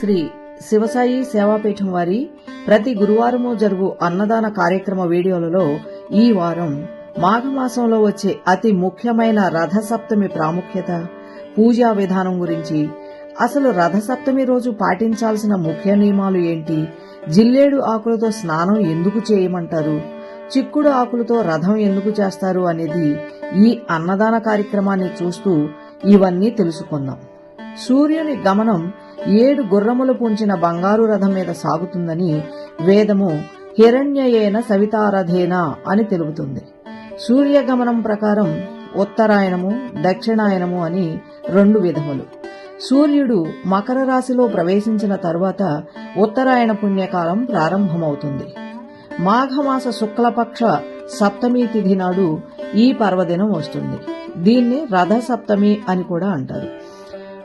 శ్రీ శివసాయి సేవాపీఠం వారి ప్రతి గురువారము జరుగు అన్నదాన కార్యక్రమ వీడియోలలో ఈ వారం మాఘమాసంలో వచ్చే అతి ముఖ్యమైన రథసప్తమి ప్రాముఖ్యత పూజా విధానం గురించి. అసలు రథసప్తమి రోజు పాటించాల్సిన ముఖ్య నియమాలు ఏంటి? జిల్లేడు ఆకులతో స్నానం ఎందుకు చేయమంటారు? చిక్కుడు ఆకులతో రథం ఎందుకు చేస్తారు అనేది ఈ అన్నదాన కార్యక్రమాన్ని చూస్తూ ఇవన్నీ తెలుసుకుందాం. సూర్యుని గమనం ఏడు గుర్రములు పుంచిన బంగారు రథం మీద సాగుతుందని వేదము హిరణ్యయేన సవితారథేన అని తెలుపుతుంది. సూర్యగమనం ప్రకారం ఉత్తరాయణము దక్షిణాయనము అని రెండు విధములు. సూర్యుడు మకర రాశిలో ప్రవేశించిన తరువాత ఉత్తరాయణ పుణ్యకాలం ప్రారంభమవుతుంది. మాఘమాస శుక్లపక్ష సప్తమి తిథి నాడు ఈ పర్వదినం వస్తుంది. దీన్ని రథ సప్తమి అని కూడా అంటారు.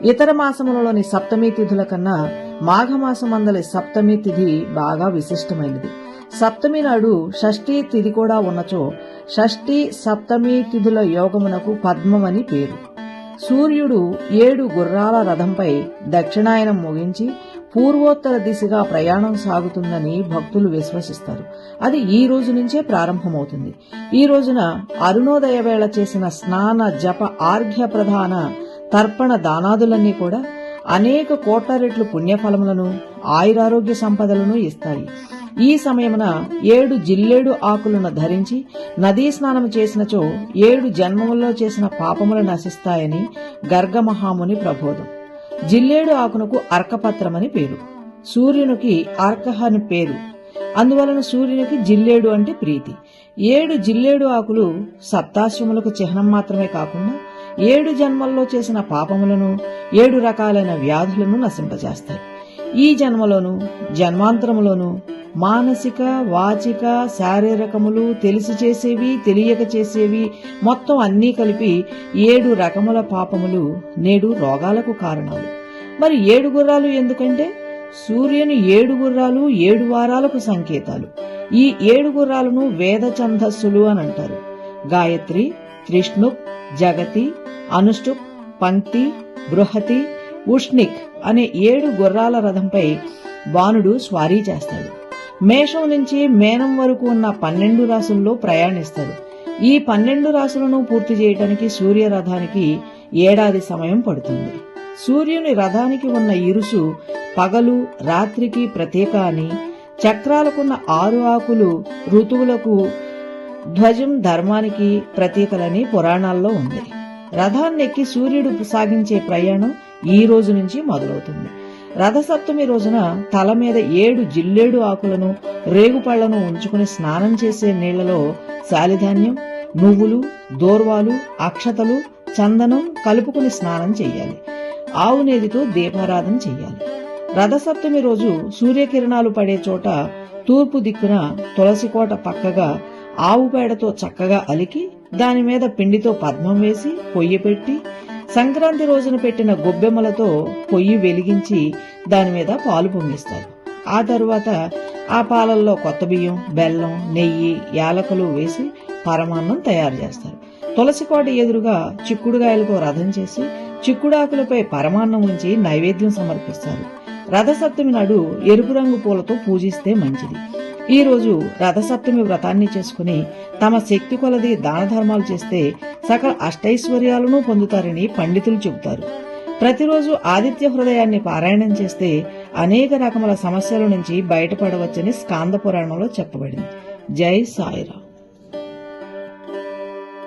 ఇతర మాసములలోని సప్తమి తిథుల కన్నా మాఘమాసమందలి సప్తమి తిథి బాగా విశిష్టమైనది. సప్తమి నాడు షష్ఠీ తిథి కూడా ఉన్నచో షష్ఠీ సప్తమి తిథుల యోగమునకు పద్మమని పేరు. సూర్యుడు ఏడు గుర్రాల రథంపై దక్షిణాయనం ముగించి పూర్వోత్తర దిశగా ప్రయాణం సాగుతుందని భక్తులు విశ్వసిస్తారు. అది ఈ రోజు నుంచే ప్రారంభమవుతుంది. ఈ రోజున అరుణోదయ వేళ చేసిన స్నాన జప ఆర్ఘ్య ప్రధాన తర్పణ దానాదులన్నీ కూడా అనేక కోట్ల రెట్లు పుణ్యఫలములను ఆయురారోగ్య సంపదలను ఇస్తాయి. ఈ సమయమున ఏడు జిల్లేడు ఆకులను ధరించి నదీ స్నానం చేసినచో ఏడు జన్మముల్లో చేసిన పాపములు నశిస్తాయని గర్గమహాముని ప్రబోధం. జిల్లేడు ఆకునకు అర్కపత్రమని పేరు. సూర్యునికి అర్కహ అని పేరు. అందువలన సూర్యునికి జిల్లేడు అంటే ప్రీతి. ఏడు జిల్లేడు ఆకులు సప్తాశ్రములకు చిహ్నం మాత్రమే కాకుండా ఏడు జన్మల్లో చేసిన పాపములను ఏడు రకాలైన వ్యాధులను నశింపజేస్తాయి. ఈ జన్మలోను జన్మాంతరములోను మానసిక వాచిక శారీరకములు తెలిసి చేసేవి తెలియక చేసేవి మొత్తం అన్నీ కలిపి ఏడు రకముల పాపములు నేడు రోగాలకు కారణాలు. మరి ఏడు గుర్రాలు ఎందుకంటే? సూర్యుని ఏడు గుర్రాలు ఏడు వారాలకు సంకేతాలు. ఈ ఏడు గుర్రాలను వేద ఛందస్సులు అని అంటారు. గాయత్రి త్రిష్ణుక్ జగతి అనుష్టుప్ పంక్తి బృహతి ఉష్ణిక్ అనే ఏడు గుర్రాల రథంపై బాణుడు స్వారీ చేస్తాడు. మేషం నుంచి మేనం వరకు ఉన్న పన్నెండు రాసుల్లో ప్రయాణిస్తారు ఈ పన్నెండు రాసులను పూర్తి చేయడానికి సూర్య రథానికి ఏడాది సమయం పడుతుంది. సూర్యుని రథానికి ఉన్న ఇరుసు పగలు రాత్రికి ప్రత్యేక అని చక్రాలకున్న ఆరు ఆకులు ఋతువులకు ధ్వజం ధర్మానికి ప్రతీకలని పురాణాల్లో ఉంది. రథాన్నెక్కి సూర్యుడు సాగించే ప్రయాణం ఈ రోజు నుంచి మొదలవుతుంది. రథసప్తమి రోజున తల మీద ఏడు జిల్లేడు ఆకులను రేగుపళ్ళను ఉంచుకుని స్నానం చేసే నీళ్ళలో శాలిధాన్యం నువ్వులు దోర్వాలు అక్షతలు చందనం కలుపుకుని స్నానం చేయాలి ఆవు నేతితో దీపారాధన చేయాలి రథసప్తమి రోజు సూర్యకిరణాలు పడే చోట తూర్పు దిక్కున తులసికోట పక్కగా ఆవు పేడతో చక్కగా అలికి దాని మీద పిండితో పద్మం వేసి పొయ్యి పెట్టి సంక్రాంతి రోజున పెట్టిన గొబ్బెమ్మలతో పొయ్యి వెలిగించి దాని మీద పాలు పొంగిస్తారు. ఆ తరువాత ఆ పాలల్లో కొత్త బియ్యం బెల్లం నెయ్యి యాలకులు వేసి పరమాన్నం తయారు చేస్తారు. తులసికోట ఎదురుగా చిక్కుడుగాయలతో రథం చేసి చిక్కుడాకులపై పరమాన్నం ఉంచి నైవేద్యం సమర్పిస్తారు. రథసప్తమి నాడు ఎరుపు రంగు పూలతో పూజిస్తే మంచిది. ఈ రోజు రథసప్తమి వ్రతాన్ని చేసుకుని తమ శక్తి కొలది దాన ధర్మాలు చేస్తే సకల అష్టైశ్వర్యాలను పొందుతారని పండితులు చెబుతారు. ప్రతిరోజు ఆదిత్య హృదయాన్ని పారాయణం చేస్తే అనేక రకముల సమస్యల నుంచి బయటపడవచ్చని స్కాంద పురాణంలో చెప్పబడింది. జై సాయిరా